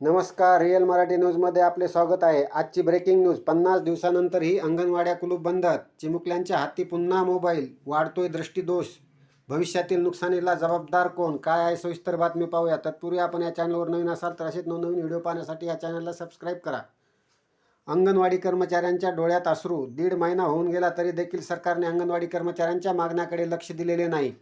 नमस्कार रिअल मराठी न्यूजमध्ये आपले स्वागत आहे. आजची ब्रेकिंग न्यूज पन्नास दिवसानंतरही अंगणवाड्या कुलूप बंद चिमुकल्यांच्या हाती पुन्हा मोबाईल वाढतोय दृष्टीदोष. भविष्यातील नुकसानीला जबाबदार कोण? काय आहे सविस्तर बातमी पाहूया. तत्पूर्वी आपण या चॅनलवर नवीन असाल तर असेच नवनवीन व्हिडिओ पाहण्यासाठी या चॅनलला सबस्क्राईब करा. अंगणवाडी कर्मचाऱ्यांच्या डोळ्यात अश्रू. दीड महिना होऊन गेला तरी देखील सरकारने अंगणवाडी कर्मचाऱ्यांच्या मागण्याकडे लक्ष दिलेले नाही.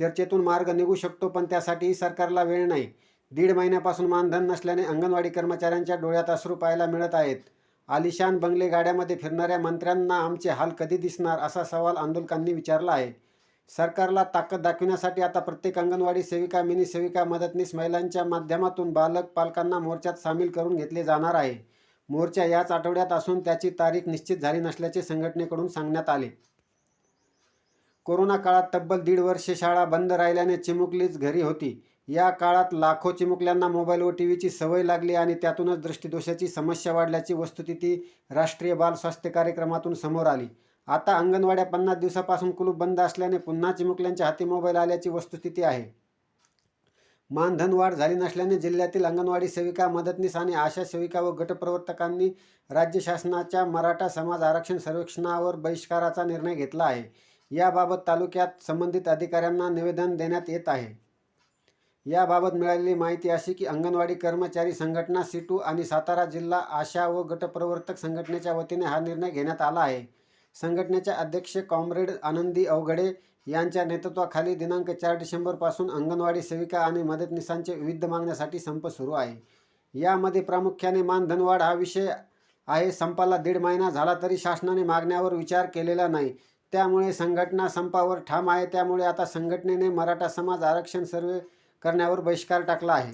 चर्चेतून मार्ग निघू शकतो पण त्यासाठीही सरकारला वेळ नाही. दीड महिन्यापासून मानधन नसल्याने अंगणवाडी कर्मचाऱ्यांच्या डोळ्यात अश्रू पाहायला मिळत आहेत. आलिशान बंगले गाड्यामध्ये फिरणाऱ्या मंत्र्यांना आमचे हाल कधी दिसणार असा सवाल आंदोलकांनी विचारला आहे. सरकारला ताकद दाखविण्यासाठी आता प्रत्येक अंगणवाडी सेविका मिनी सेविका मदतनीस महिलांच्या माध्यमातून बालक पालकांना मोर्चात सामील करून घेतले जाणार आहे. मोर्चा याच आठवड्यात असून त्याची तारीख निश्चित झाली नसल्याचे संघटनेकडून सांगण्यात आले. कोरोना काळात तब्बल दीड वर्षे शाळा बंद राहिल्याने चिमुकलीच घरी होती. या काळात लाखो चिमुकल्यांना मोबाईल व टी व्हीची सवय लागली आणि त्यातूनच दृष्टीदोषाची समस्या वाढल्याची वस्तुस्थिती राष्ट्रीय बाल स्वास्थ्य कार्यक्रमातून समोर आली. आता अंगणवाड्या पन्नास दिवसापासून कुलूप बंद असल्याने पुन्हा चिमुकल्यांच्या हाती मोबाईल आल्याची वस्तुस्थिती आहे. मानधन वाढ झाली नसल्याने जिल्ह्यातील अंगणवाडी सेविका मदतनीस आणि आशा सेविका व गटप्रवर्तकांनी राज्य शासनाच्या मराठा समाज आरक्षण सर्वेक्षणावर बहिष्काराचा निर्णय घेतला आहे. याबाबत तालुक्यात संबंधित अधिकाऱ्यांना निवेदन देण्यात येत आहे. याबाबत मिळालेली माहिती अशी की अंगणवाडी कर्मचारी संघटना सिटू आणि सातारा जिल्हा आशा व गटप्रवर्तक संघटनेच्या वतीने हा निर्णय घेण्यात आला आहे. संघटनेचे अध्यक्ष कॉम्रेड आनंदी अवघडे यांच्या नेतृत्वाखाली दिनांक चार डिसेंबरपासून अंगणवाडी सेविका आणि मदतनीसांचे विविध मागण्यासाठी संप सुरू आहे. यामध्ये प्रामुख्याने मानधनवाढ हा विषय आहे. संपाला दीड महिना झाला तरी शासनाने मागण्यावर विचार केलेला नाही. त्यामुळे संघटना संपावर ठाम आहे. त्यामुळे आता संघटनेने मराठा समाज आरक्षण सर्वे करण्यावर बहिष्कार टाकला आहे.